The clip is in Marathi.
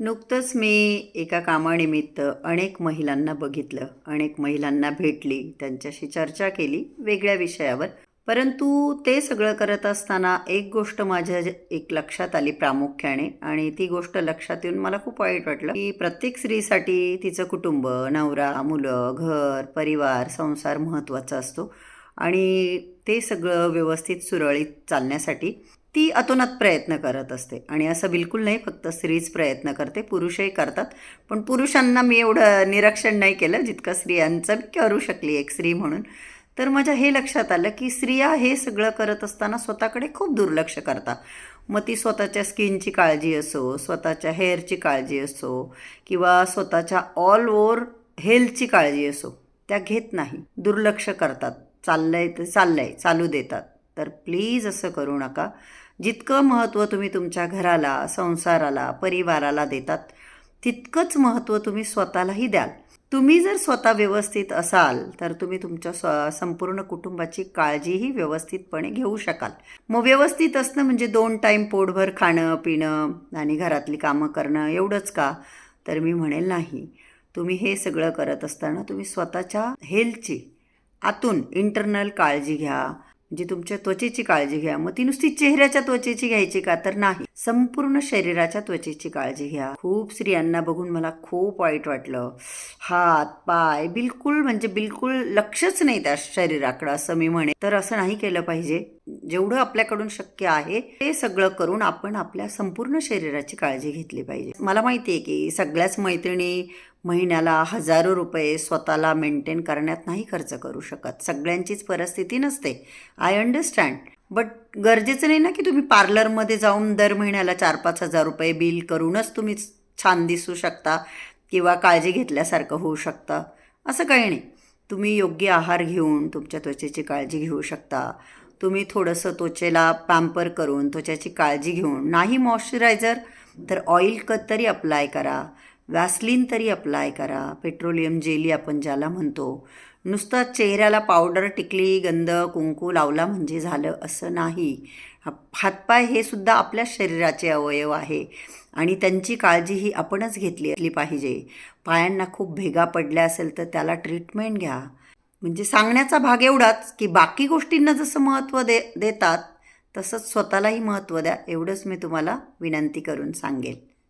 नुकतंच मी एका कामानिमित्त अनेक महिलांना बघितलं अनेक महिलांना भेटली त्यांच्याशी चर्चा केली वेगळ्या विषयावर. परंतु ते सगळं करत असताना एक गोष्ट माझ्या एक लक्षात आली प्रामुख्याने आणि ती गोष्ट लक्षात येऊन मला खूप वाईट वाटलं की प्रत्येक स्त्रीसाठी तिचं कुटुंब नवरा मुलं घर परिवार संसार महत्त्वाचा असतो आणि ते सगळं व्यवस्थित सुरळीत चालण्यासाठी ती अतोनात प्रयत्न करत असते. आणि असं बिलकुल नाही फक्त स्त्रीच प्रयत्न करते. पुरुषही करतात. पण पुरुषांना मी एवढं निरीक्षण नाही केलं जितकं स्त्रियांचं मी करू शकली एक स्त्री म्हणून. तर माझ्या हे लक्षात आलं की स्त्रिया हे सगळं करत असताना स्वतःकडे खूप दुर्लक्ष करतात. मग ती स्वतःच्या स्किनची काळजी असो स्वतःच्या हेअरची काळजी असो किंवा स्वतःच्या ऑल ओव्हर हेल्थची काळजी असो त्या घेत नाही. दुर्लक्ष करतात. चाललंय तर चाललंय चालू देतात. प्लीज असं करू नका. जितकं महत्त्व तुम्ही तुमच्या घराला संसाराला परिवाराला देतात तितकंच महत्त्व तुम्ही स्वतःलाही द्याल. तुम्ही जर स्वतः व्यवस्थित असाल तर तुम्ही तुमच्या स्व संपूर्ण कुटुंबाची काळजीही व्यवस्थितपणे घेऊ शकाल. मग व्यवस्थित असणं म्हणजे दोन टाईम पोटभर खाणं पिणं आणि घरातली कामं करणं एवढंच का? तर मी म्हणेल नाही. तुम्ही हे सगळं करत असताना तुम्ही स्वतःच्या हेल्थची आतून इंटरनल काळजी घ्या. म्हणजे तुमच्या त्वचेची काळजी घ्या. मग ती नुसती चेहऱ्याच्या त्वचेची घ्यायची का? तर नाही. संपूर्ण शरीराच्या त्वचेची काळजी घ्या. खूप स्त्रियांना बघून मला खूप वाईट वाटलं. हात पाय बिलकुल म्हणजे बिलकुल लक्षच नाही त्या शरीराकडं असं मी म्हणे तर असं नाही केलं पाहिजे. जेवढं आपल्याकडून शक्य आहे ते सगळं करून आपण आपल्या संपूर्ण शरीराची काळजी घेतली पाहिजे. मला माहिती आहे की सगळ्याच मैत्रिणी महिन्याला हजारो रुपये स्वतःला मेंटेन करण्यात नाही खर्च करू शकत. सगळ्यांचीच परिस्थिती नसते. आय अंडरस्टँड बट गरजेचं नाही ना की तुम्ही पार्लरमध्ये जाऊन दर महिन्याला चार पाच हजार रुपये बिल करूनच तुम्ही छान दिसू शकता किंवा काळजी घेतल्यासारखं होऊ शकतं. असं काही नाही. तुम्ही योग्य आहार घेऊन तुमच्या त्वचेची काळजी घेऊ शकता. तुम्ही थोडंसं त्वचेला पॅम्पर करून त्वचेची काळजी घेऊन नाही मॉइश्चरायझर तर ऑइल कट तरी अप्लाय करा. वॅसलिन तरी अप्लाय करा. पेट्रोलियम जेली आपण ज्याला म्हणतो. नुसतं चेहऱ्याला पावडर टिकली गंध कुंकू लावला म्हणजे झालं असं नाही. हातपाय हे सुद्धा आपल्या शरीराचे अवयव आहे आणि त्यांची काळजी ही आपणच घेतली पाहिजे. पायांना खूप भेगा पडल्या असेल तर त्याला ट्रीटमेंट घ्या. म्हणजे सांगण्याचा भाग एवढाच की बाकी गोष्टींना जसं महत्त्व दे देतात तसंच स्वतःलाही महत्त्व द्या एवढंच मी तुम्हाला विनंती करून सांगेल.